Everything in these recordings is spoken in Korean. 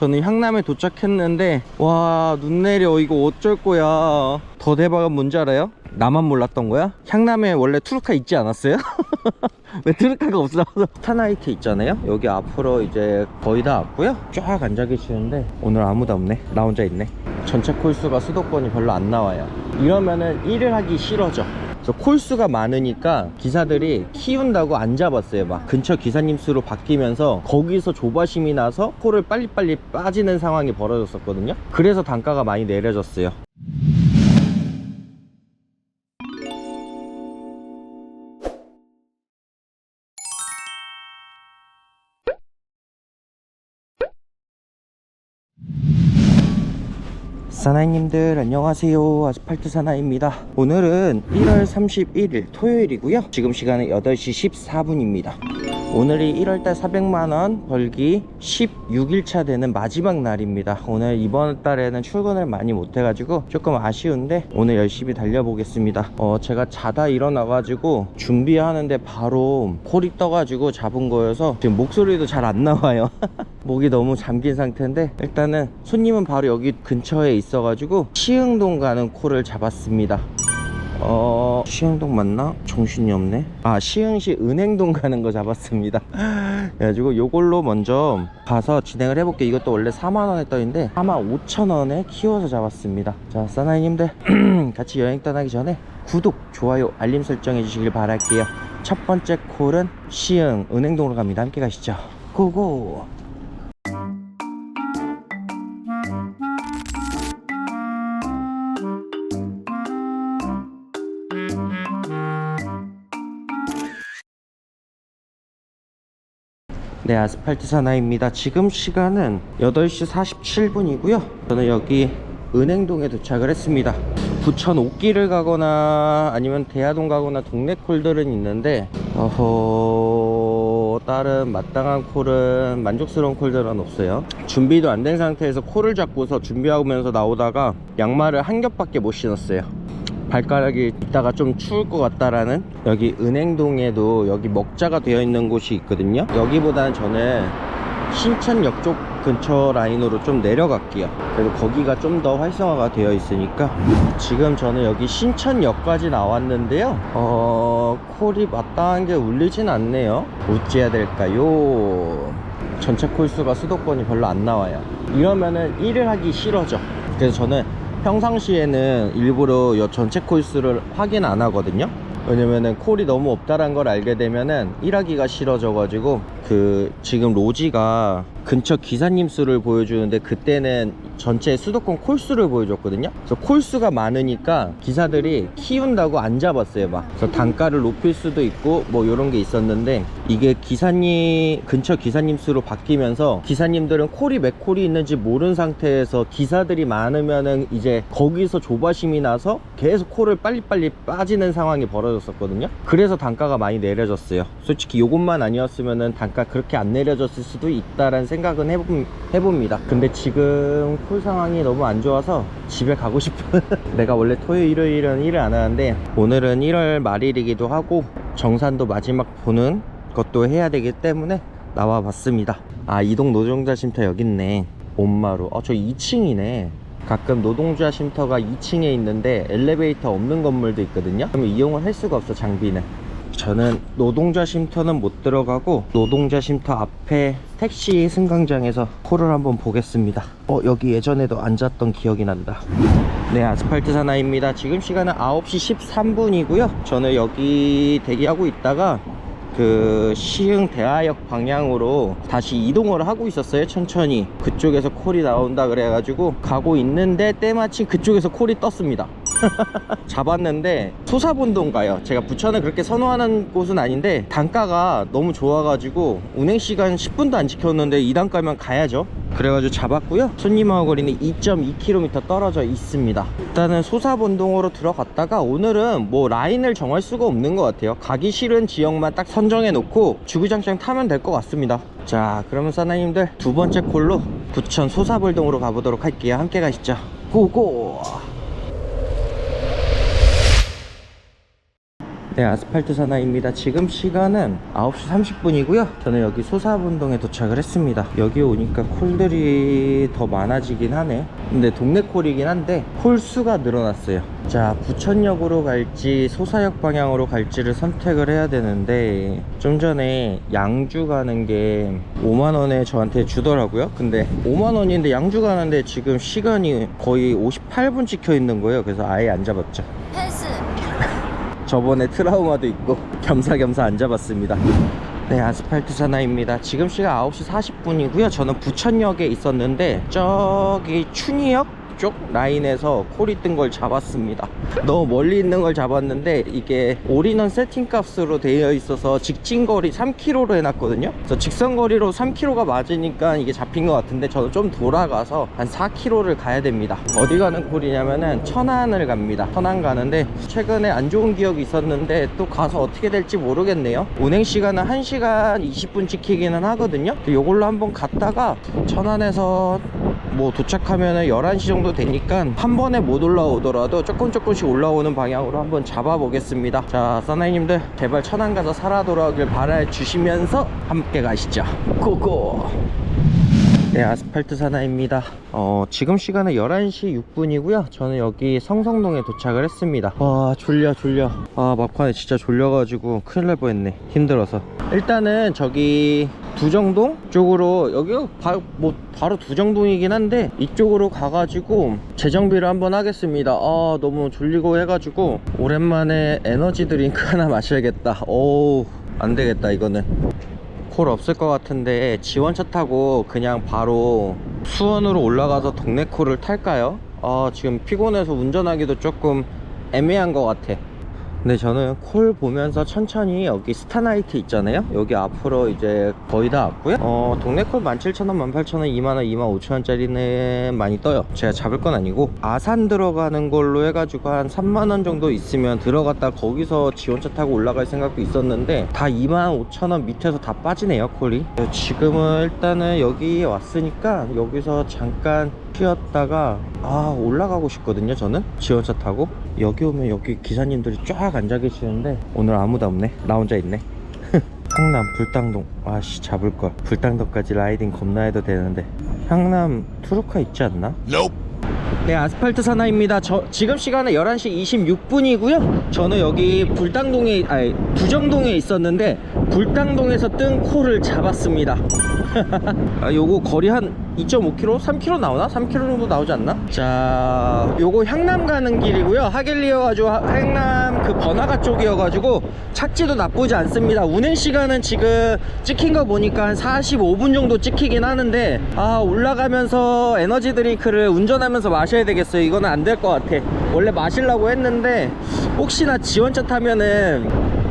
저는 향남에 도착했는데 와 눈 내려 이거 어쩔 거야 더 대박은 뭔지 알아요? 나만 몰랐던 거야? 향남에 원래 투르카 있지 않았어요? 왜 트루카가 없어? 스타나이트 있잖아요 여기 앞으로 이제 거의 다 왔고요 쫙 앉아 계시는데 오늘 아무도 없네 나 혼자 있네 전체 콜수가 수도권이 별로 안 나와요 이러면은 일을 하기 싫어져 콜수가 많으니까 기사들이 키운다고 안 잡았어요. 막 근처 기사님 수로 바뀌면서 거기서 조바심이 나서 콜을 빨리빨리 빠지는 상황이 벌어졌었거든요. 그래서 단가가 많이 내려졌어요 사나이님들 안녕하세요. 아스팔트 사나이입니다. 오늘은 1월 31일 토요일이고요. 지금 시간은 8시 14분입니다 오늘이 1월달 400만원 벌기 16일차 되는 마지막 날입니다. 오늘 이번 달에는 출근을 많이 못 해가지고 조금 아쉬운데 오늘 열심히 달려보겠습니다. 어 제가 자다 일어나가지고 준비하는데 바로 콜이 떠가지고 잡은 거여서 지금 목소리도 잘 안 나와요. 목이 너무 잠긴 상태인데 일단은 손님은 바로 여기 근처에 있어가지고 시흥동 가는 콜을 잡았습니다 어 시흥동 맞나? 정신이 없네. 아 시흥시 은행동 가는 거 잡았습니다. 그래가지고 요걸로 먼저 가서 진행을 해볼게요. 이것도 원래 4만원에 떠있는데 4만 5천원에 키워서 잡았습니다. 자 사나이님들 같이 여행 떠나기 전에 구독, 좋아요, 알림 설정 해 주시길 바랄게요. 첫 번째 콜은 시흥 은행동으로 갑니다. 함께 가시죠. 고고 네, 아스팔트 사나입니다. 지금 시간은 8시 47분이고요. 저는 여기 은행동에 도착을 했습니다. 부천 옥길을 가거나 아니면 대하동 가거나 동네 콜들은 있는데 어허 다른 마땅한 콜은 만족스러운 콜들은 없어요. 준비도 안 된 상태에서 콜을 잡고서 준비하면서 나오다가 양말을 한 겹밖에 못 신었어요. 발가락이 이따가 좀 추울 것 같다라는? 여기 은행동에도 여기 먹자가 되어 있는 곳이 있거든요. 여기보다는 저는 신천역 쪽 근처 라인으로 좀 내려갈게요. 그래도 거기가 좀 더 활성화가 되어 있으니까. 지금 저는 여기 신천역까지 나왔는데요. 어 콜이 마땅한 게 울리진 않네요. 어찌해야 될까요? 전체 콜수가 수도권이 별로 안 나와요. 이러면은 일을 하기 싫어져. 그래서 저는 평상시에는 일부러 요 전체 콜수를 확인 안 하거든요. 왜냐면은 콜이 너무 없다란 걸 알게 되면은 일하기가 싫어져 가지고 그 지금 로지가 근처 기사님 수를 보여주는데 그때는 전체 수도권 콜수를 보여줬거든요. 그래서 콜수가 많으니까 기사들이 키운다고 안 잡았어요 막. 그래서 단가를 높일 수도 있고 뭐 이런 게 있었는데 이게 기사님 근처 기사님 수로 바뀌면서 기사님들은 콜이 몇 콜이 있는지 모르는 상태에서 기사들이 많으면은 이제 거기서 조바심이 나서 계속 콜을 빨리빨리 빠지는 상황이 벌어졌었거든요. 그래서 단가가 많이 내려졌어요. 솔직히 요것만 아니었으면은 단가 그렇게 안 내려졌을 수도 있다라는 생각은 해봅, 해봅니다. 근데 지금 콜 상황이 너무 안 좋아서 집에 가고 싶은 내가 원래 토요일 일요일은 일을 안 하는데 오늘은 1월 말일이기도 하고 정산도 마지막 보는 것도 해야 되기 때문에 나와 봤습니다. 아 이동 노동자 쉼터 여기 있네. 온마루 어저 2층이네. 가끔 노동자 쉼터가 2층에 있는데 엘리베이터 없는 건물도 있거든요. 그러면 이용을 할 수가 없어 장비는 저는 노동자 쉼터는 못 들어가고 노동자 쉼터 앞에 택시 승강장에서 콜을 한번 보겠습니다. 어 여기 예전에도 앉았던 기억이 난다. 네 아스팔트 사나입니다. 지금 시간은 9시 13분이고요. 저는 여기 대기하고 있다가 그 시흥 대하역 방향으로 다시 이동을 하고 있었어요 천천히. 그쪽에서 콜이 나온다 그래가지고 가고 있는데 때마침 그쪽에서 콜이 떴습니다 잡았는데 소사본동 가요? 제가 부천을 그렇게 선호하는 곳은 아닌데 단가가 너무 좋아가지고 운행시간 10분도 안 지켰는데 이 단가면 가야죠. 그래가지고 잡았고요. 손님하고 거리는 2.2km 떨어져 있습니다. 일단은 소사본동으로 들어갔다가 오늘은 뭐 라인을 정할 수가 없는 것 같아요. 가기 싫은 지역만 딱 선정해 놓고 주구장창 타면 될 것 같습니다. 자 그러면 사나님들 두 번째 콜로 부천 소사볼동으로 가보도록 할게요. 함께 가시죠. 고고 네, 아스팔트 사나이입니다. 지금 시간은 9시 30분이고요. 저는 여기 소사분동에 도착을 했습니다. 여기 오니까 콜들이 더 많아지긴 하네. 근데 동네 콜이긴 한데 콜 수가 늘어났어요. 자, 부천역으로 갈지 소사역 방향으로 갈지를 선택을 해야 되는데 좀 전에 양주 가는 게 5만 원에 저한테 주더라고요. 근데 5만 원인데 양주 가는데 지금 시간이 거의 58분 찍혀 있는 거예요. 그래서 아예 안 잡았죠. 저번에 트라우마도 있고 겸사겸사 안 잡았습니다. 네 아스팔트 사나입니다. 지금 시간 9시 40분이고요. 저는 부천역에 있었는데 저기 춘희역 쪽 라인에서 콜이 뜬 걸 잡았습니다. 너무 멀리 있는 걸 잡았는데 이게 올인원 세팅 값으로 되어 있어서 직진거리 3km로 해놨거든요. 그래서 직선거리로 3km가 맞으니까 이게 잡힌 것 같은데 저는 좀 돌아가서 한 4km를 가야 됩니다. 어디 가는 콜이냐면은 천안을 갑니다. 천안 가는데 최근에 안 좋은 기억이 있었는데 또 가서 어떻게 될지 모르겠네요. 운행 시간은 1시간 20분 찍히기는 하거든요. 이걸로 한번 갔다가 천안에서 뭐 도착하면은 11시 정도 되니까 한 번에 못 올라오더라도 조금 조금씩 올라오는 방향으로 한번 잡아보겠습니다. 자 사나이님들 제발 천안 가서 살아 돌아오길 바라주시면서 함께 가시죠. 고고! 네 아스팔트 사나입니다. 어 지금 시간은 11시 6분이고요. 저는 여기 성성동에 도착을 했습니다. 와 졸려 졸려. 아 막판에 진짜 졸려가지고 큰일 날 뻔했네. 힘들어서 일단은 저기 두정동 쪽으로 여기가 바, 뭐 바로 두정동이긴 한데 이쪽으로 가가지고 재정비를 한번 하겠습니다. 아 너무 졸리고 해가지고 오랜만에 에너지 드링크 하나 마셔야겠다. 어우 안되겠다 이거는. 콜 없을 것 같은데 지원차 타고 그냥 바로 수원으로 올라가서 동네 콜을 탈까요? 아 지금 피곤해서 운전하기도 조금 애매한 것 같아 근데 저는 콜 보면서 천천히 여기 스타나이트 있잖아요? 여기 앞으로 이제 거의 다 왔고요. 어 동네 콜 17,000원, 18,000원, 2만원, 2만 5천원짜리는 많이 떠요. 제가 잡을 건 아니고. 아산 들어가는 걸로 해가지고 한 3만원 정도 있으면 들어갔다 거기서 지원차 타고 올라갈 생각도 있었는데 다 2만 5천원 밑에서 다 빠지네요 콜이. 지금은 일단은 여기 왔으니까 여기서 잠깐 쉬었다가 아 올라가고 싶거든요 저는. 지원차 타고. 여기 오면 여기 기사님들이 쫙 앉아 계시는데 오늘 아무도 없네. 나 혼자 있네. 향남 불당동. 아씨 잡을걸. 불당동까지 라이딩 겁나 해도 되는데. 향남 투르카 있지 않나? 네 아스팔트 사나입니다. 저 지금 시간은 11시 26분이고요. 저는 여기 불당동에 아니 부정동에 있었는데 불당동에서 뜬 코를 잡았습니다. 아, 요거 거리 한 2.5km? 3km 나오나? 3km 정도 나오지 않나? 자, 요거 향남 가는 길이고요. 하길리여가지고 하- 향남 그 번화가 쪽이어가지고 착지도 나쁘지 않습니다. 운행 시간은 지금 찍힌 거 보니까 한 45분 정도 찍히긴 하는데 아 올라가면서 에너지 드링크를 운전하면서 마셔야 되겠어요. 이거는 안 될 것 같아. 원래 마시려고 했는데 혹시나 지원차 타면은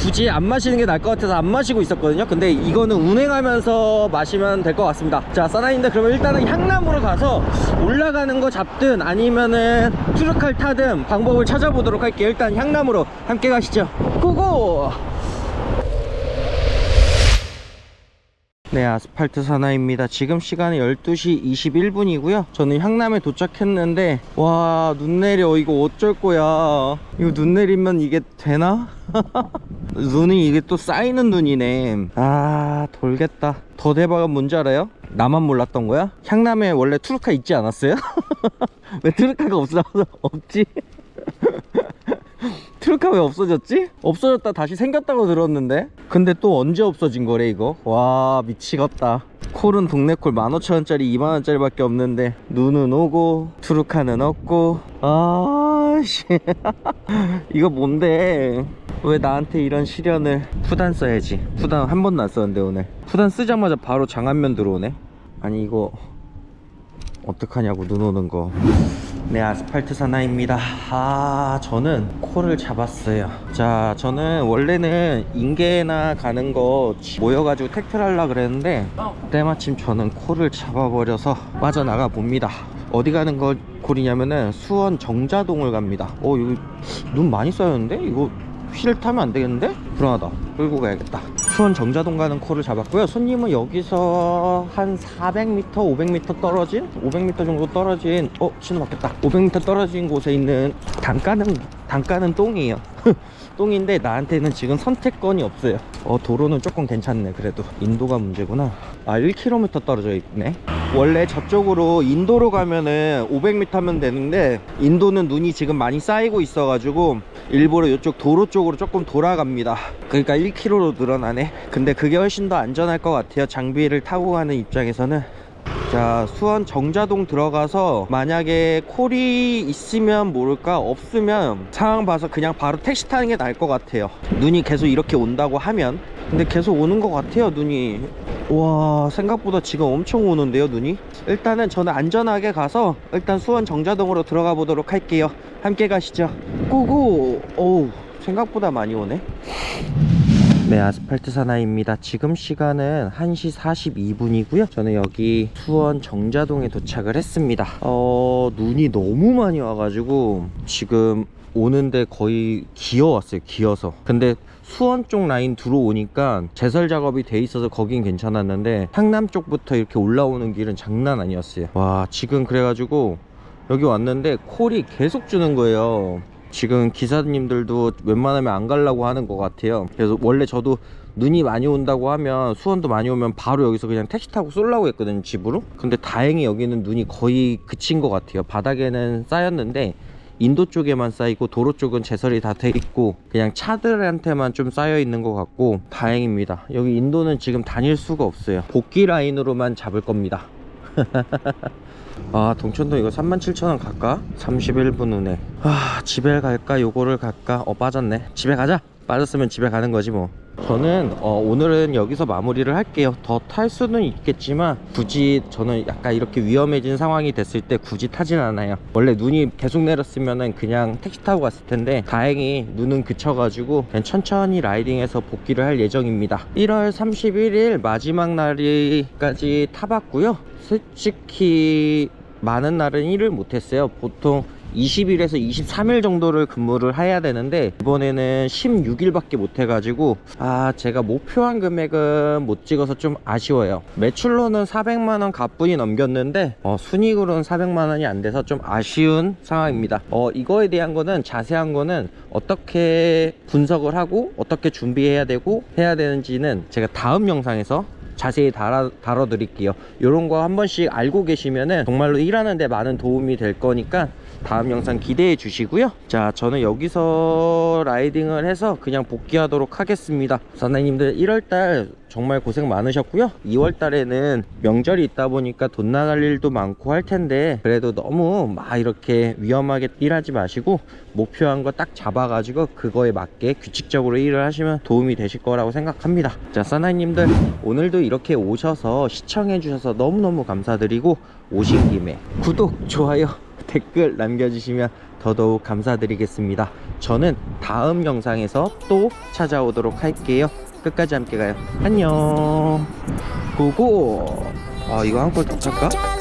굳이 안 마시는 게 나을 것 같아서 안 마시고 있었거든요. 근데 이거는 운행하면서 마시면 될 것 같습니다. 자 사나이인데 그러면 일단은 향남으로 가서 올라가는 거 잡든 아니면은 트루칼 타든 방법을 찾아보도록 할게요. 일단 향남으로 함께 가시죠. 고고! 네 아스팔트 사나이입니다. 지금 시간은 12시 21분이고요. 저는 향남에 도착했는데 와 눈 내려. 이거 어쩔 거야. 이거 눈 내리면 이게 되나? 눈이 이게 또 쌓이는 눈이네 아 돌겠다 더 대박은 뭔지 알아요? 나만 몰랐던 거야? 향남에 원래 투르카 있지 않았어요? 왜 투르카가 없어 없지? 트루카 왜 없어졌지? 없어졌다 다시 생겼다고 들었는데 근데 또 언제 없어진 거래 이거 와 미치겠다 콜은 동네 콜 15,000원짜리 2만원짜리 밖에 없는데 눈은 오고 트루카는 없고 아씨 이거 뭔데 왜 나한테 이런 시련을 푸단 써야지 푸단 한 번도 안 썼는데 오늘 푸단 쓰자마자 바로 장안면 들어오네 아니 이거 어떡하냐고 눈 오는 거. 네, 아스팔트 사나입니다. 아, 저는 코를 잡았어요. 자, 저는 원래는 인계나 가는 거 모여가지고 택트를 하려 그랬는데, 때마침 저는 코를 잡아버려서 빠져나가 봅니다. 어디 가는 거 콜이냐면은 수원 정자동을 갑니다. 어, 여기 눈 많이 쌓였는데? 이거 휠 타면 안 되겠는데? 불안하다. 끌고 가야겠다. 수원 정자동 가는 콜을 잡았고요. 손님은 여기서 한 400m, 500m 떨어진, 500m 정도 떨어진, 어, 신호 바뀌었다. 500m 떨어진 곳에 있는 단가는 단가는 똥이에요 똥인데 나한테는 지금 선택권이 없어요 어 도로는 조금 괜찮네 그래도 인도가 문제구나 아 1km 떨어져 있네 원래 저쪽으로 인도로 가면은 500m면 되는데 인도는 눈이 지금 많이 쌓이고 있어 가지고 일부러 이쪽 도로 쪽으로 조금 돌아갑니다. 그러니까 1km로 늘어나네. 근데 그게 훨씬 더 안전할 것 같아요. 장비를 타고 가는 입장에서는. 자 수원 정자동 들어가서 만약에 콜이 있으면 모를까 없으면 상황 봐서 그냥 바로 택시 타는 게 나을 것 같아요. 눈이 계속 이렇게 온다고 하면 근데 계속 오는 것 같아요 눈이 와 생각보다 지금 엄청 오는데요 눈이 일단은 저는 안전하게 가서 일단 수원 정자동으로 들어가 보도록 할게요 함께 가시죠 고고 어우 생각보다 많이 오네 네, 아스팔트 사나이입니다. 지금 시간은 1시 42분이고요. 저는 여기 수원 정자동에 도착을 했습니다. 어, 눈이 너무 많이 와가지고 지금 오는데 거의 기어왔어요. 기어서. 근데 수원 쪽 라인 들어오니까 제설 작업이 돼 있어서 거긴 괜찮았는데 상남 쪽부터 이렇게 올라오는 길은 장난 아니었어요. 와, 지금 그래가지고 여기 왔는데 콜이 계속 주는 거예요. 지금 기사님들도 웬만하면 안 가려고 하는 것 같아요. 그래서 원래 저도 눈이 많이 온다고 하면 수원도 많이 오면 바로 여기서 그냥 택시 타고 쏠라고 했거든요, 집으로. 근데 다행히 여기는 눈이 거의 그친 것 같아요. 바닥에는 쌓였는데 인도 쪽에만 쌓이고 도로 쪽은 제설이 다 돼 있고 그냥 차들한테만 좀 쌓여 있는 것 같고 다행입니다. 여기 인도는 지금 다닐 수가 없어요. 복귀 라인으로만 잡을 겁니다. 아 동천도 이거 37,000원 갈까? 31분 후네 아 집에 갈까 요거를 갈까? 어 빠졌네 집에 가자 빠졌으면 집에 가는 거지 뭐 저는 어, 오늘은 여기서 마무리를 할게요. 더 탈 수는 있겠지만 굳이 저는 약간 이렇게 위험해진 상황이 됐을 때 굳이 타진 않아요. 원래 눈이 계속 내렸으면은 그냥 택시 타고 갔을 텐데 다행히 눈은 그쳐가지고 그냥 천천히 라이딩해서 복귀를 할 예정입니다. 1월 31일 마지막 날까지 타봤고요. 솔직히 많은 날은 일을 못했어요. 보통 20일에서 23일 정도를 근무를 해야 되는데 이번에는 16일밖에 못 해가지고 아 제가 목표한 금액은 못 찍어서 좀 아쉬워요. 매출로는 400만원 가뿐히 넘겼는데 어, 순이익으로는 400만원이 안 돼서 좀 아쉬운 상황입니다. 어, 이거에 대한 거는 자세한 거는 어떻게 분석을 하고 어떻게 준비해야 되고 해야 되는지는 제가 다음 영상에서 자세히 다뤄, 다뤄드릴게요. 이런 거 한 번씩 알고 계시면은 정말로 일하는데 많은 도움이 될 거니까 다음 영상 기대해 주시고요. 자 저는 여기서 라이딩을 해서 그냥 복귀하도록 하겠습니다. 선생님들 1월달 정말 고생 많으셨고요. 2월달에는 명절이 있다 보니까 돈 나갈 일도 많고 할 텐데 그래도 너무 막 이렇게 위험하게 일하지 마시고 목표한 거 딱 잡아가지고 그거에 맞게 규칙적으로 일을 하시면 도움이 되실 거라고 생각합니다. 자 사나이님들 오늘도 이렇게 오셔서 시청해 주셔서 너무너무 감사드리고 오신 김에 구독 좋아요 댓글 남겨주시면 더더욱 감사드리겠습니다. 저는 다음 영상에서 또 찾아오도록 할게요. 끝까지 함께 가요. 안녕. 고고. 아 이거 한골더 찰까?